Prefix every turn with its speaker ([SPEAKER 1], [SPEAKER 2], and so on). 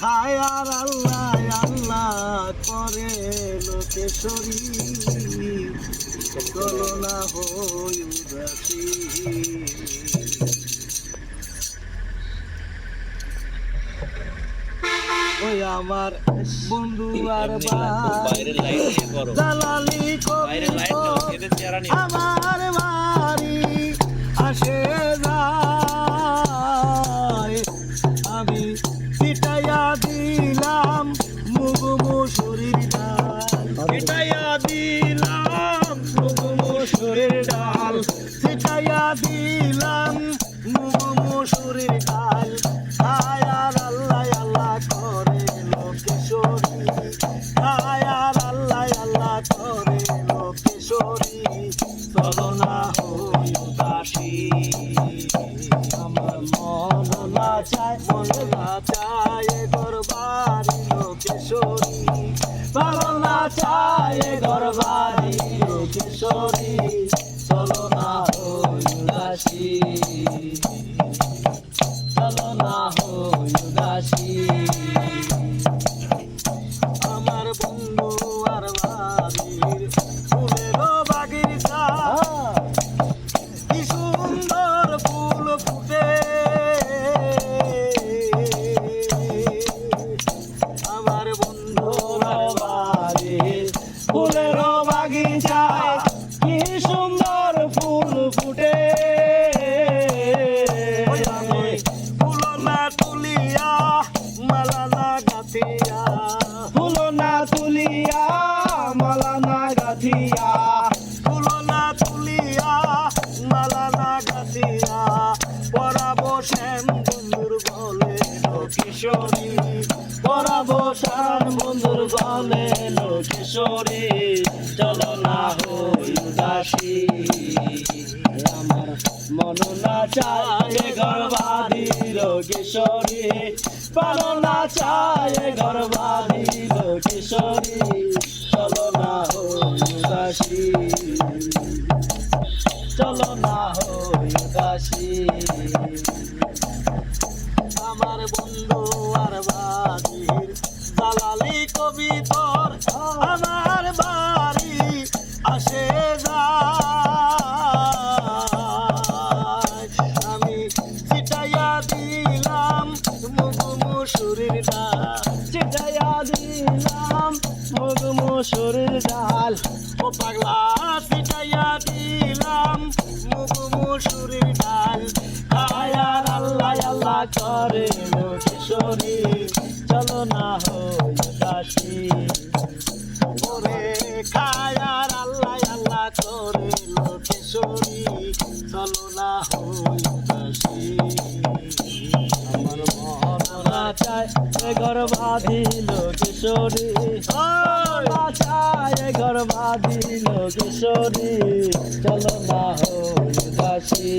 [SPEAKER 1] খায় আল্লাহ আল্লাহ করে কলনা হই উদাসী। ওই আমার বন্ধু আর
[SPEAKER 2] বাইরের লাইট করো।
[SPEAKER 1] দালালি
[SPEAKER 2] নিয়ে
[SPEAKER 1] আমার দিলাম মুসুরির ডাল আয়ার আল্লাহ আল্লাহ করে লোকেশ্বরী আয়ার আল্লাহ আল্লাহ করে লোকেশ্বরী চলো না হই উদাসী। আমার মন না চায়, মন না চায় গরবারি লোকেশ্বরী ভালো না চায় গরবারি লোকেশ্বরী না হই উদাসী ফুল না তুলিয়া মালা না গাথিয়া। ফুল না তুলিয়া মালা না গাথিয়া, পরাবো শ্যাম বন্ধুর গলে কিশোরী পরাবো শ্যাম বন্ধুর গলে কিশোরী মন না চায় গর্বাদির কিশোরী পালো না চায় গর্বাদির কিশোরী চলো না হো উদাসী। চলো না হো উদাসী। আমার বন্ধু আর বাদির দালালি কবিতর আমার মুগ ডাল। ও পাগলা পিটাইয়া দিলাম মুগ মুসুরির ডাল। আয়ার আল্লাহ আল্লাহ করে কিশোরী চলো না হই দাসী মন এ ঘর বাঁধিল কিশোরী। বাঁচায় এ ঘর বাঁধিল কিশোরী। চলো না হো দাসী